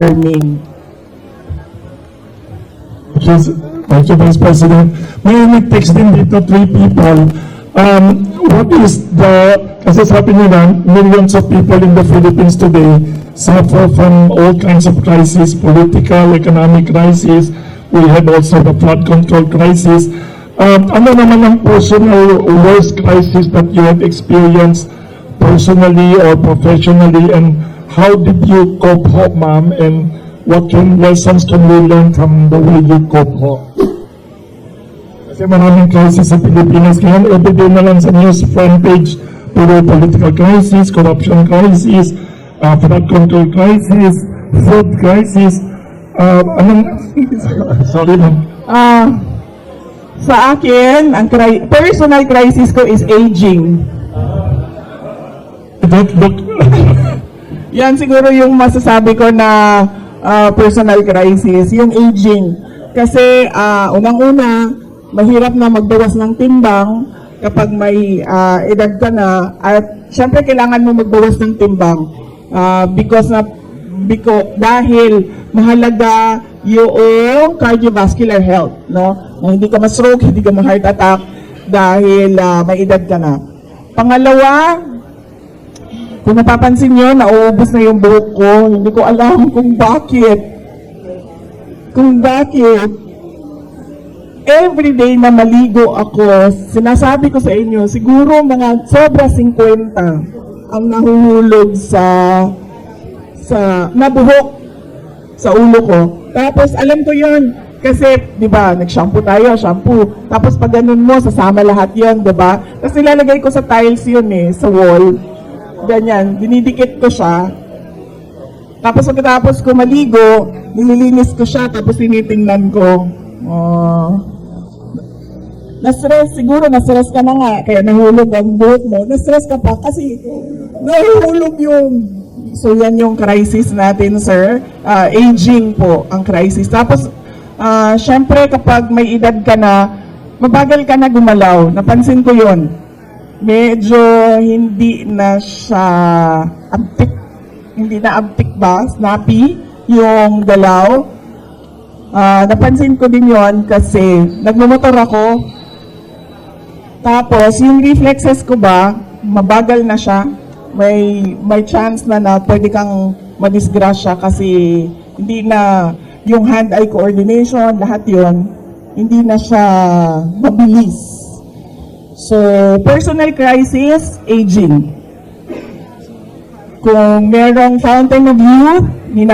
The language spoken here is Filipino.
earning. Yes, Thank you, Vice President. May may text din dito, three people. Um, what is the, kasi sabi nila, millions of people in the Philippines today suffer from all kinds of crises, political, economic crisis. We have also the flood control crisis. Um, ano naman ang personal worst crisis that you have experienced personally or professionally and how did you cope ho, ma'am? And what can lessons can we learn from the way you cope ho? Kasi maraming crisis sa Pilipinas ngayon. Everyday na lang sa news front page, puro political crisis, corruption crisis, uh, flood control crisis, food crisis. Uh, anong, sorry ma'am. Ah, sa akin, ang cri- personal crisis ko is aging. Don't look, Yan siguro yung masasabi ko na ah, personal crisis, yung aging. Kasi ah, unang-una, mahirap na magbawas ng timbang kapag may ah, edad ka na at syempre kailangan mo magbawas ng timbang Ah, because na because dahil mahalaga yung cardiovascular health, no? Na hindi ka ma-stroke, hindi ka ma-heart attack dahil ah, may edad ka na. Pangalawa, kung napapansin nyo, nauubos na yung buhok ko. Hindi ko alam kung bakit. Kung bakit. Everyday na maligo ako, sinasabi ko sa inyo, siguro mga sobra 50 ang nahuhulog sa sa nabuhok sa ulo ko. Tapos alam ko 'yon kasi 'di ba, nag-shampoo tayo, shampoo. Tapos pag ganun mo, sasama lahat 'yon, 'di ba? Tapos nilalagay ko sa tiles 'yun eh, sa wall. Ganyan, dinidikit ko siya. Tapos pagkatapos ko maligo, nililinis ko siya, tapos tinitingnan ko. Oh. Na-stress, siguro na-stress ka na nga, kaya nahulog ang buhok mo. Na-stress ka pa kasi nahulog yung... So yan yung crisis natin, sir. Ah, aging po ang crisis. Tapos, ah, syempre kapag may edad ka na, mabagal ka na gumalaw. Napansin ko yon medyo hindi na siya abtik, hindi na abtik ba, snappy, yung galaw. Ah, napansin ko din yon kasi nagmumotor ako, tapos yung reflexes ko ba, mabagal na siya, may, may chance na na pwede kang madisgrasya kasi hindi na yung hand-eye coordination, lahat yon hindi na siya mabilis. So, personal crisis, aging. Kung merong fountain of youth, hina